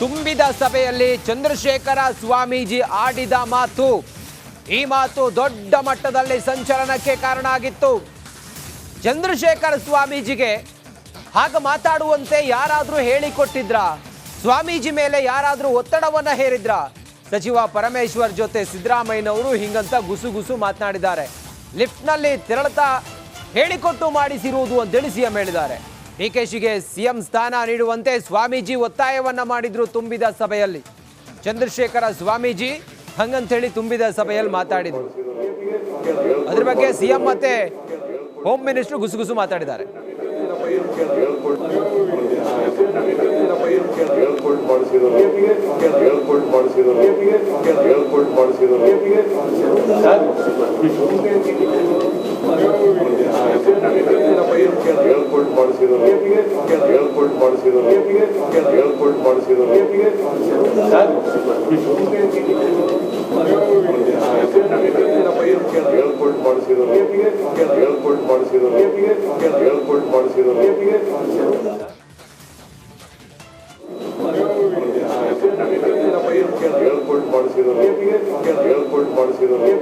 ತುಂಬಿದ ಸಭೆಯಲ್ಲಿ ಚಂದ್ರಶೇಖರ ಸ್ವಾಮೀಜಿ ಆಡಿದ ಮಾತು, ಈ ಮಾತು ದೊಡ್ಡ ಮಟ್ಟದಲ್ಲಿ ಸಂಚಲನಕ್ಕೆ ಕಾರಣ ಆಗಿತ್ತು. ಚಂದ್ರಶೇಖರ ಸ್ವಾಮೀಜಿಗೆ ಆಗ ಮಾತಾಡುವಂತೆ ಯಾರಾದರೂ ಹೇಳಿಕೊಟ್ಟಿದ್ರ? ಸ್ವಾಮೀಜಿ ಮೇಲೆ ಯಾರಾದರೂ ಒತ್ತಡವನ್ನು ಹೇರಿದ್ರ? ಸಚಿವ ಪರಮೇಶ್ವರ್ ಜೊತೆ ಸಿದ್ದರಾಮಯ್ಯನವರು ಹಿಂಗಂತ ಗುಸು ಗುಸು ಮಾತನಾಡಿದ್ದಾರೆ. ಲಿಫ್ಟ್ನಲ್ಲಿ ತೆರಳುತ್ತಾ ಹೇಳಿಕೊಟ್ಟು ಮಾಡಿಸಿರುವುದು ಅಂತೇಳಿ ಸಿಎಂ ಹೇಳಿದ್ದಾರೆ. ಡಿಕೆಶಿಗೆ ಸಿಎಂ ಸ್ಥಾನ ನೀಡುವಂತೆ ಸ್ವಾಮೀಜಿ ಒತ್ತಾಯವನ್ನ ಮಾಡಿದ್ರು ತುಂಬಿದ ಸಭೆಯಲ್ಲಿ. ಚಂದ್ರಶೇಖರ ಸ್ವಾಮೀಜಿ ಹಂಗಂತೇಳಿ ತುಂಬಿದ ಸಭೆಯಲ್ಲಿ ಮಾತಾಡಿದ್ರು. ಅದ್ರ ಬಗ್ಗೆ ಸಿಎಂ ಮತ್ತೆ ಹೋಮ್ ಮಿನಿಸ್ಟರ್ ಗುಸುಗುಸು ಮಾತಾಡಿದ್ದಾರೆ. ಹೇಳ್ಕೊಟ್ಟು ಮಾಡಿಸಿದ್ರು ಹೇಳ್ಕೊಟ್ಟು ಮಾಡಿಸಿದ್ರು ಹೇಳ್ಕೊಟ್ಟು ಮಾಡಿಸಿದ್ರು ಹೇಳ್ಕೊಟ್ಟು ಮಾಡಿಸಿದ್ರು ಹೇಳ್ಕೊಟ್ಟು ಮಾಡಿಸಿದ್ರು ಹೇಳ್ಕೊಟ್ಟು ಮಾಡಿಸಿದ್ರು ಮಾಡಿಸಿರೋರು ಹೇಳ್ಕೊಟ್ಟು ಮಾಡಿಸಿರೋರು ಹೇಳ್ಕೊಟ್ಟು ಮಾಡಿಸಿರೋರು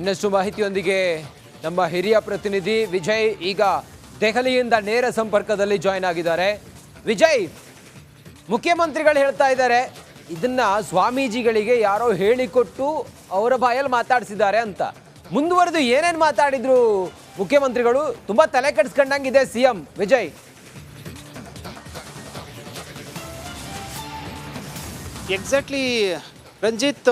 ಇನ್ನಷ್ಟು ಮಾಹಿತಿಯೊಂದಿಗೆ ನಮ್ಮ ಹಿರಿಯ ಪ್ರತಿನಿಧಿ ವಿಜಯ್ ಈಗ ದೆಹಲಿಯಿಂದ ನೇರ ಸಂಪರ್ಕದಲ್ಲಿ ಜಾಯ್ನ್ ಆಗಿದ್ದಾರೆ. ವಿಜಯ್, ಮುಖ್ಯಮಂತ್ರಿಗಳು ಹೇಳ್ತಾ ಇದ್ದಾರೆ, ಇದನ್ನ ಸ್ವಾಮೀಜಿಗಳಿಗೆ ಯಾರೋ ಹೇಳಿಕೊಟ್ಟು ಅವರ ಬಾಯಲ್ಲಿ ಮಾತಾಡಿಸಿದ್ದಾರೆ ಅಂತ. ಮುಂದುವರೆದು ಏನೇನು ಮಾತಾಡಿದ್ರು ಮುಖ್ಯಮಂತ್ರಿಗಳು? ತುಂಬಾ ತಲೆ ಕೆಡಿಸ್ಕೊಂಡಂಗಿದೆ ಸಿಎಂ ವಿಜಯ್. ಎಕ್ಸಾಕ್ಟ್ಲಿ ರಂಜಿತ್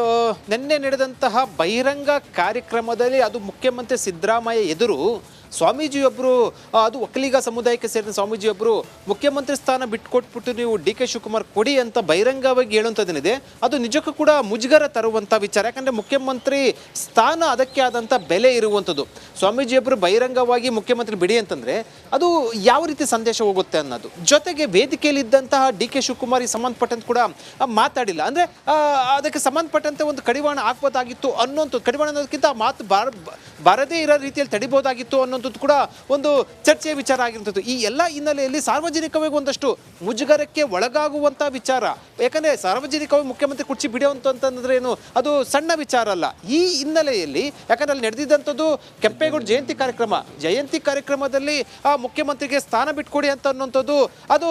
ನಿನ್ನೆ ನಡೆದಂತಹ ಬಹಿರಂಗ ಕಾರ್ಯಕ್ರಮದಲ್ಲಿ ಅದು ಮುಖ್ಯಮಂತ್ರಿ ಸಿದ್ದರಾಮಯ್ಯ ಎದುರು ಸ್ವಾಮೀಜಿಯೊಬ್ಬರು ಅದು ಒಕ್ಕಲಿಗ ಸಮುದಾಯಕ್ಕೆ ಸೇರಿದ ಸ್ವಾಮೀಜಿಯೊಬ್ಬರು ಮುಖ್ಯಮಂತ್ರಿ ಸ್ಥಾನ ಬಿಟ್ಕೊಟ್ಬಿಟ್ಟು ನೀವು ಡಿ ಕೆ ಶಿವಕುಮಾರ್ ಕೊಡಿ ಅಂತ ಬಹಿರಂಗವಾಗಿ ಹೇಳುವಂಥದ್ದೇನಿದೆ, ಅದು ನಿಜಕ್ಕೂ ಕೂಡ ಮುಜುಗರ ತರುವಂಥ ವಿಚಾರ. ಯಾಕಂದರೆ ಮುಖ್ಯಮಂತ್ರಿ ಸ್ಥಾನ ಅದಕ್ಕೆ ಆದಂಥ ಬೆಲೆ ಇರುವಂಥದ್ದು. ಸ್ವಾಮೀಜಿಯೊಬ್ಬರು ಬಹಿರಂಗವಾಗಿ ಮುಖ್ಯಮಂತ್ರಿ ಬಿಡಿ ಅಂತಂದರೆ, ಅದು ಯಾವ ರೀತಿ ಸಂದೇಶ ಹೋಗುತ್ತೆ ಅನ್ನೋದು. ಜೊತೆಗೆ ವೇದಿಕೆಯಲ್ಲಿದ್ದಂತಹ ಡಿ ಕೆ ಶಿವಕುಮಾರಿಗೆ ಸಂಬಂಧಪಟ್ಟಂತೆ ಕೂಡ ಮಾತಾಡಿಲ್ಲ. ಅಂದರೆ ಅದಕ್ಕೆ ಸಂಬಂಧಪಟ್ಟಂತೆ ಒಂದು ಕಡಿವಾಣ ಹಾಕ್ಬೋದಾಗಿತ್ತು ಅನ್ನೋಂಥದ್ದು, ಕಡಿವಾಣ ಅನ್ನೋದಕ್ಕಿಂತ ಮಾತು ಬಾರ ಬಾರದೇ ಇರೋ ರೀತಿಯಲ್ಲಿ ತಡಿಬೋದಾಗಿತ್ತು ಅನ್ನೋಂಥದ್ದು ಕೂಡ ಒಂದು ಚರ್ಚೆಯ ವಿಚಾರ ಆಗಿರುವಂಥದ್ದು. ಈ ಎಲ್ಲ ಹಿನ್ನೆಲೆಯಲ್ಲಿ ಸಾರ್ವಜನಿಕವಾಗಿ ಒಂದಷ್ಟು ಮುಜುಗರಕ್ಕೆ ಒಳಗಾಗುವಂಥ ವಿಚಾರ. ಯಾಕಂದರೆ ಸಾರ್ವಜನಿಕವಾಗಿ ಮುಖ್ಯಮಂತ್ರಿ ಕುರ್ಚಿ ಬಿಡುವಂತಂತಂದ್ರೆ ಏನು, ಅದು ಸಣ್ಣ ವಿಚಾರ ಅಲ್ಲ. ಈ ಹಿನ್ನೆಲೆಯಲ್ಲಿ, ಯಾಕಂದ್ರೆ ಅಲ್ಲಿ ನಡೆದಿದ್ದಂಥದ್ದು ಕೆಂಪೇಗೌಡ ಜಯಂತಿ ಕಾರ್ಯಕ್ರಮ. ಜಯಂತಿ ಕಾರ್ಯಕ್ರಮದಲ್ಲಿ, ಆ ಮುಖ್ಯಮಂತ್ರಿಗೆ ಸ್ಥಾನ ಬಿಟ್ಕೊಡಿ ಅಂತ ಅನ್ನುವಂಥದ್ದು, ಅದು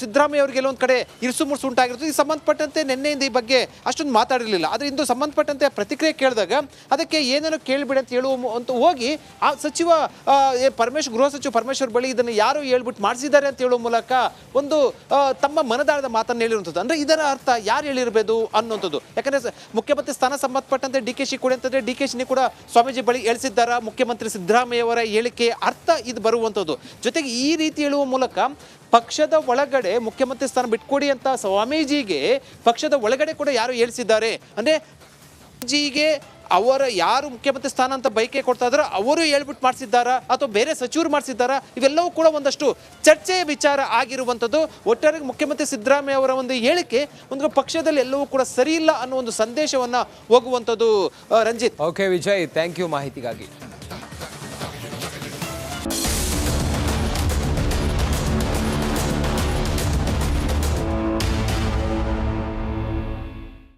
ಸಿದ್ದರಾಮಯ್ಯ ಅವರಿಗೆ ಕೆಲವೊಂದು ಕಡೆ ಇರಿಸು ಮುರುಸು ಉಂಟಾಗಿರ್ತದೆ ಈ ಸಂಬಂಧಪಟ್ಟಂತೆ ನಿನ್ನೆಯಿಂದ ಈ ಬಗ್ಗೆ ಅಷ್ಟೊಂದು ಮಾತಾಡಿರಲಿಲ್ಲ. ಆದರೆ ಇಂದು ಸಂಬಂಧಪಟ್ಟಂತೆ ಪ್ರತಿಕ್ರಿಯೆ ಕೇಳಿದಾಗ ಅದಕ್ಕೆ ಏನೇನೋ ಕೇಳಿಬಿಡಿ ಅಂತ ಹೇಳುವ ಅಂತ ಹೋಗಿ ಆ ಸಚಿವ ಪರಮೇಶ್ವರ್, ಗೃಹ ಸಚಿವ ಪರಮೇಶ್ವರ್ ಬಳಿ ಇದನ್ನು ಯಾರು ಹೇಳ್ಬಿಟ್ಟು ಮಾಡಿಸಿದ್ದಾರೆ ಅಂತ ಹೇಳುವ ಮೂಲಕ ಒಂದು ತಮ್ಮ ಮನದಾಳದ ಮಾತನ್ನು ಹೇಳಿರುವಂಥದ್ದು. ಅಂದರೆ ಇದರ ಅರ್ಥ ಯಾರು ಹೇಳಿರಬೇಕು ಅನ್ನುವಂಥದ್ದು. ಯಾಕಂದರೆ ಮುಖ್ಯಮಂತ್ರಿ ಸ್ಥಾನ ಸಂಬಂಧಪಟ್ಟಂತೆ ಡಿ ಕೆ ಶಿ ಕೂಡ ಅಂತಂದರೆ ಡಿ ಕೆ ಶಿನಿ ಕೂಡ ಸ್ವಾಮೀಜಿ ಬಳಿ ಹೇಳಿಸಿದ್ದಾರ, ಮುಖ್ಯಮಂತ್ರಿ ಸಿದ್ದರಾಮಯ್ಯವರ ಹೇಳಿಕೆ ಅರ್ಥ ಇದು ಬರುವಂಥದ್ದು. ಜೊತೆಗೆ ಈ ರೀತಿ ಹೇಳುವ ಮೂಲಕ ಪಕ್ಷದ ಒಳಗಡೆ ಮುಖ್ಯಮಂತ್ರಿ ಸ್ಥಾನ ಬಿಟ್ಕೊಡಿ ಅಂತ ಸ್ವಾಮೀಜಿಗೆ ಪಕ್ಷದ ಒಳಗಡೆ ಕೂಡ ಯಾರು ಹೇಳಿಸಿದ್ದಾರೆ. ಅಂದರೆ ಜಿಗೆ ಅವರ ಯಾರು ಮುಖ್ಯಮಂತ್ರಿ ಸ್ಥಾನ ಅಂತ ಬೈಕೆ ಕೊಡ್ತಾ ಇದಾರೋ ಅವರು ಹೇಳ್ಬಿಟ್ಟು ಮಾಡಿಸಿದ್ದಾರಾ, ಅಥವಾ ಬೇರೆ ಸಚಿವರು ಮಾಡಿಸಿದ್ದಾರಾ, ಇವೆಲ್ಲವೂ ಕೂಡ ಒಂದಷ್ಟು ಚರ್ಚೆಯ ವಿಚಾರ ಆಗಿರುವಂಥದ್ದು. ಒಟ್ಟಾರೆ ಮುಖ್ಯಮಂತ್ರಿ ಸಿದ್ದರಾಮಯ್ಯ ಅವರ ಒಂದು ಹೇಳಿಕೆ ಒಂದು ಪಕ್ಷದಲ್ಲಿ ಎಲ್ಲವೂ ಕೂಡ ಸರಿ ಇಲ್ಲ ಅನ್ನೋ ಒಂದು ಸಂದೇಶವನ್ನ ಹೋಗುವಂಥದ್ದು Ranjit. Okay Vijay thank you ಮಾಹಿತಿಗಾಗಿ.